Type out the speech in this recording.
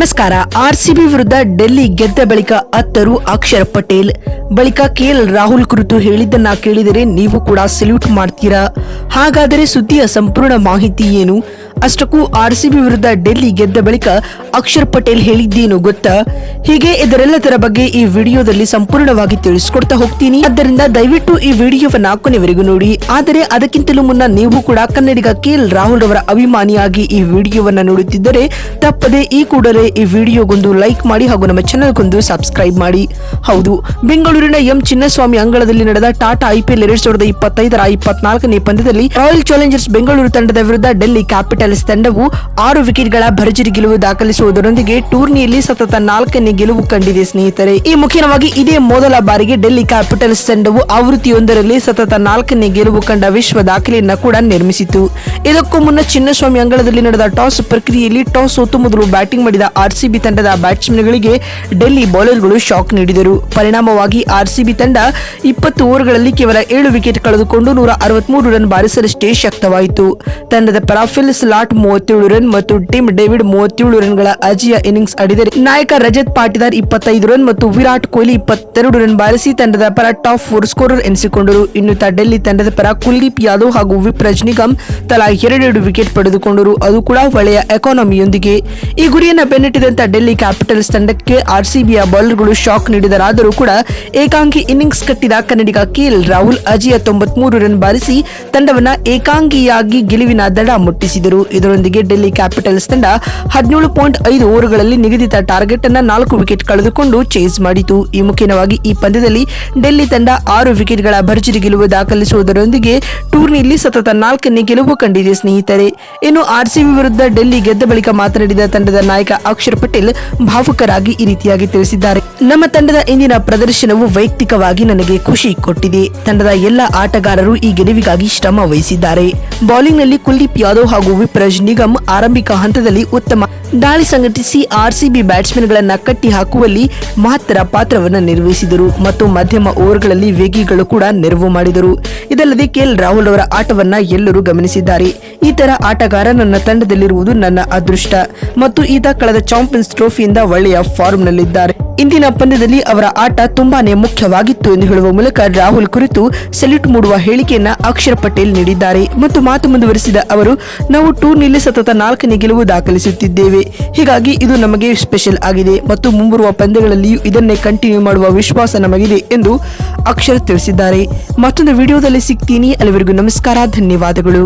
ನಮಸ್ಕಾರ. ಆರ್ಸಿಬಿ ವಿರುದ್ಧ ಡೆಲ್ಲಿ ಗೆದ್ದ ಬಳಿಕ ಅತ್ತರು ಅಕ್ಷರ್ ಪಟೇಲ್. ಬಳಿಕ ಕೆಎಲ್ ರಾಹುಲ್ ಕುರಿತು ಹೇಳಿದ್ದನ್ನ ಕೇಳಿದರೆ ನೀವು ಕೂಡ ಸಲ್ಯೂಟ್ ಮಾಡ್ತೀರಾ? ಹಾಗಾದರೆ ಸುದ್ದಿಯ ಸಂಪೂರ್ಣ ಮಾಹಿತಿ ಏನು? ಅಷ್ಟಕ್ಕೂ ಆರ್ಸಿಬಿ ವಿರುದ್ಧ ಡೆಲ್ಲಿ ಗೆದ್ದ ಬಳಿಕ ಅಕ್ಷರ್ ಪಟೇಲ್ ಹೇಳಿದ್ದೇನು ಗೊತ್ತಾ? ಹೀಗೆ ಇದರೆಲ್ಲದರ ಬಗ್ಗೆ ಈ ವಿಡಿಯೋದಲ್ಲಿ ಸಂಪೂರ್ಣವಾಗಿ ತಿಳಿಸಿಕೊಡ್ತಾ ಹೋಗ್ತೀನಿ. ಆದ್ದರಿಂದ ದಯವಿಟ್ಟು ಈ ವಿಡಿಯೋವನ್ನ ಕೊನೆವರೆಗೂ ನೋಡಿ. ಆದರೆ ಅದಕ್ಕಿಂತಲೂ ಮುನ್ನ ನೀವು ಕೂಡ ಕನ್ನಡಿಗ ಕೆಎಲ್ ರಾಹುಲ್ ಅವರ ಅಭಿಮಾನಿಯಾಗಿ ಈ ವಿಡಿಯೋವನ್ನ ನೋಡುತ್ತಿದ್ದರೆ ತಪ್ಪದೆ ಈ ಕೂಡಲೇ ಈ ವಿಡಿಯೋಗೊಂದು ಲೈಕ್ ಮಾಡಿ ಹಾಗೂ ನಮ್ಮ ಚಾನಲ್ಗೊಂದು ಸಬ್ಸ್ಕ್ರೈಬ್ ಮಾಡಿ. ಹೌದು, ಬೆಂಗಳೂರಿನ ಎಂ. ಚಿನ್ನಸ್ವಾಮಿ ಅಂಗಳದಲ್ಲಿ ನಡೆದ ಟಾಟಾ ಐಪಿಎಲ್ ಎರಡ್ ಸಾವಿರದ ಇಪ್ಪತ್ತೈದರ ಪಂದ್ಯದಲ್ಲಿ ರಾಯಲ್ ಚಾಲೆಂಜರ್ಸ್ ಬೆಂಗಳೂರು ತಂಡದ ವಿರುದ್ಧ ಡೆಲ್ಲಿ ಕ್ಯಾಪಿಟಲ್ಸ್ ತಂಡವು ಆರು ವಿಕೆಟ್ಗಳ ಭರ್ಜರಿ ಗೆಲುವು ದಾಖಲಿಸುವುದರೊಂದಿಗೆ ಟೂರ್ನಿಯಲ್ಲಿ ಸತತ ನಾಲ್ಕನೇ ಗೆಲುವು ಕಂಡಿದೆ ಸ್ನೇಹಿತರೆ. ಈ ಮುಖ್ಯವಾಗಿ ಇದೇ ಮೊದಲ ಬಾರಿಗೆ ಡೆಲ್ಲಿ ಕ್ಯಾಪಿಟಲ್ಸ್ ತಂಡವು ಆವೃತ್ತಿಯೊಂದರಲ್ಲಿ ಸತತ ನಾಲ್ಕನೇ ಗೆಲುವು ಕಂಡ ವಿಶ್ವ ದಾಖಲೆಯನ್ನು ಕೂಡ ನಿರ್ಮಿಸಿತು ಇದಕ್ಕೂ ಮುನ್ನ ಚಿನ್ನಸ್ವಾಮಿ ಅಂಗಳದಲ್ಲಿ ನಡೆದ ಟಾಸ್ ಪ್ರಕ್ರಿಯೆಯಲ್ಲಿ ಟಾಸ್ ಸೋತು ಮೊದಲು ಬ್ಯಾಟಿಂಗ್ ಮಾಡಿದ ಆರ್ಸಿಬಿ ತಂಡದ ಬ್ಯಾಟ್ಸ್ಮನ್ಗಳಿಗೆ ಡೆಲ್ಲಿ ಬೌಲರ್ಗಳು ಶಾಕ್ ನೀಡಿದರು. ಪರಿಣಾಮವಾಗಿ ಆರ್ಸಿಬಿ ತಂಡ ಇಪ್ಪತ್ತು ಓವರ್ಗಳಲ್ಲಿ ಕೇವಲ ಏಳು ವಿಕೆಟ್ ಕಳೆದುಕೊಂಡು ನೂರ ಅರವತ್ಮೂರು ರನ್ ಬಾರಿಸಲಷ್ಟೇ ಶಕ್ತವಾಯಿತು. ತಂಡದ ಪರ ಸ್ಲಾಟ್ ಮೂವತ್ತೇಳು ರನ್ ಮತ್ತು ಟಿಮ್ ಡೇವಿಡ್ ಮೂವತ್ತೇಳು ರನ್ಗಳ ಅಜಿಯ ಇನ್ನಿಂಗ್ಸ್ ಆಡಿದರೆ ನಾಯಕ ರಜತ್ ಪಾಟಿದಾರ್ ಇಪ್ಪತ್ತೈದು ರನ್ ಮತ್ತು ವಿರಾಟ್ ಕೊಹ್ಲಿ ಇಪ್ಪತ್ತೆರಡು ರನ್ ಬಾರಿಸಿ ತಂಡದ ಪರ ಟಾಪ್ ಫೋರ್ ಸ್ಕೋರರ್ ಎನಿಸಿಕೊಂಡರು. ಇನ್ನು ಡೆಲ್ಲಿ ತಂಡದ ಪರ ಕುಲ್ದೀಪ್ ಯಾದವ್ ಹಾಗೂ ವಿಪ್ ರಜನಿಗಮ್ ತಲಾ ಎರಡೆರಡು ವಿಕೆಟ್ ಪಡೆದುಕೊಂಡರು. ಅದು ಕೂಡ ಒಳ್ಳೆಯ ಎಕಾನಮಿಯೊಂದಿಗೆ. ಈ ಗುರಿಯನ್ನು ಬೆನ್ನಟ್ಟಿದಂತ ಡೆಲ್ಲಿ ಕ್ಯಾಪಿಟಲ್ಸ್ ತಂಡಕ್ಕೆ ಆರ್ಸಿಬಿಯ ಬೌಲರ್ಗಳು ಶಾಕ್ ನೀಡಿದರಾದರೂ ಕೂಡ ಏಕಾಂಗಿ ಇನ್ನಿಂಗ್ಸ್ ಕಟ್ಟಿದ ಕನ್ನಡಿಗ ಕೆಎಲ್ ರಾಹುಲ್ ಅಜಿಯ ತೊಂಬತ್ಮೂರು ರನ್ ಬಾರಿಸಿ ತಂಡವನ್ನು ಏಕಾಂಗಿಯಾಗಿ ಗೆಲುವಿನ ದಡ ಮುಟ್ಟಿಸಿದರು. ಇದರೊಂದಿಗೆ ಡೆಲ್ಲಿ ಕ್ಯಾಪಿಟಲ್ಸ್ ತಂಡ ಹದಿನೇಳು ಪಾಯಿಂಟ್ ಐದು ಓವರ್ಗಳಲ್ಲಿ ನಿಗದಿತ ಟಾರ್ಗೆಟ್ ಅನ್ನು ನಾಲ್ಕು ವಿಕೆಟ್ ಕಳೆದುಕೊಂಡು ಚೇಸ್ ಮಾಡಿತು. ಈ ಮುಖ್ಯವಾಗಿ ಈ ಪಂದ್ಯದಲ್ಲಿ ಡೆಲ್ಲಿ ತಂಡ ಆರು ವಿಕೆಟ್ಗಳ ಭರ್ಜರಿ ಗೆಲುವು ದಾಖಲಿಸುವುದರೊಂದಿಗೆ ಟೂರ್ನಿಯಲ್ಲಿ ಸತತ ನಾಲ್ಕನೇ ಗೆಲುವು ಕಂಡಿದೆ ಸ್ನೇಹಿತರೆ. ಇನ್ನು ಆರ್ಸಿಬಿ ವಿರುದ್ಧ ಡೆಲ್ಲಿ ಗೆದ್ದ ಬಳಿಕ ಮಾತನಾಡಿದ ತಂಡದ ನಾಯಕ ಅಕ್ಷರ್ ಪಟೇಲ್ ಭಾವುಕರಾಗಿ ಈ ರೀತಿಯಾಗಿ ತಿಳಿಸಿದ್ದಾರೆ. ನಮ್ಮ ತಂಡದ ಇಂದಿನ ಪ್ರದರ್ಶನವು ವೈಯಕ್ತಿಕವಾಗಿ ನನಗೆ ಖುಷಿ ಕೊಟ್ಟಿದೆ. ತಂಡದ ಎಲ್ಲ ಆಟಗಾರರು ಈ ಗೆಲುವಿಗಾಗಿ ಶ್ರಮ ವಹಿಸಿದ್ದಾರೆ. ಬೌಲಿಂಗ್ನಲ್ಲಿ ಕುಲ್ದೀಪ್ ಯಾದವ್ ಹಾಗೂ ವಿಪ್ರಜ್ ನಿಗಮ್ ಆರಂಭಿಕ ಹಂತದಲ್ಲಿ ಉತ್ತಮ ದಾಳಿ ಸಂಘಟಿಸಿ ಆರ್ಸಿಬಿ ಬ್ಯಾಟ್ಸ್ಮನ್ಗಳನ್ನ ಕಟ್ಟಿ ಹಾಕುವಲ್ಲಿ ಮಹತ್ತರ ಪಾತ್ರವನ್ನು ನಿರ್ವಹಿಸಿದರು ಮತ್ತು ಮಧ್ಯಮ ಓವರ್ಗಳಲ್ಲಿ ವೇಗಿಗಳು ಕೂಡ ನೆರವು ಮಾಡಿದರು. ಇದಲ್ಲದೆ ಕೆಎಲ್ ರಾಹುಲ್ ಅವರ ಆಟವನ್ನ ಎಲ್ಲರೂ ಗಮನಿಸಿದ್ದಾರೆ. ಈ ತರ ಆಟಗಾರ ನನ್ನ ತಂಡದಲ್ಲಿರುವುದು ನನ್ನ ಅದೃಷ್ಟ ಮತ್ತು ಈತ ಕಳೆದ ಚಾಂಪಿಯನ್ಸ್ ಟ್ರೋಫಿಯಿಂದ ಒಳ್ಳೆಯ ಫಾರ್ಮ್ ನಲ್ಲಿದ್ದಾರೆ ಇಂದಿನ ಪಂದ್ಯದಲ್ಲಿ ಅವರ ಆಟ ತುಂಬಾನೇ ಮುಖ್ಯವಾಗಿತ್ತು ಎಂದು ಹೇಳುವ ಮೂಲಕ ರಾಹುಲ್ ಕುರಿತು ಸೆಲ್ಯೂಟ್ ಮೂಡುವ ಹೇಳಿಕೆಯನ್ನ ಅಕ್ಷರ್ ಪಟೇಲ್ ನೀಡಿದ್ದಾರೆ ಮತ್ತು ಮಾತು ಮುಂದುವರಿಸಿದ ಅವರು, ನಾವು ಟೂರ್ನಿಯಲ್ಲಿ ಸತತ ನಾಲ್ಕನೇ ಗೆಲುವು ದಾಖಲಿಸುತ್ತಿದ್ದೇವೆ. ಹೀಗಾಗಿ ಇದು ನಮಗೆ ಸ್ಪೆಷಲ್ ಆಗಿದೆ ಮತ್ತು ಮುಂಬರುವ ಪಂದ್ಯಗಳಲ್ಲಿಯೂ ಇದನ್ನೇ ಕಂಟಿನ್ಯೂ ಮಾಡುವ ವಿಶ್ವಾಸ ನಮಗಿದೆ ಎಂದು ಅಕ್ಷರ್ ತಿಳಿಸಿದ್ದಾರೆ. ಮತ್ತೊಂದು ವಿಡಿಯೋದಲ್ಲಿ ಸಿಗ್ತೀನಿ. ಅಲ್ಲಿವರೆಗೂ ನಮಸ್ಕಾರ, ಧನ್ಯವಾದಗಳು.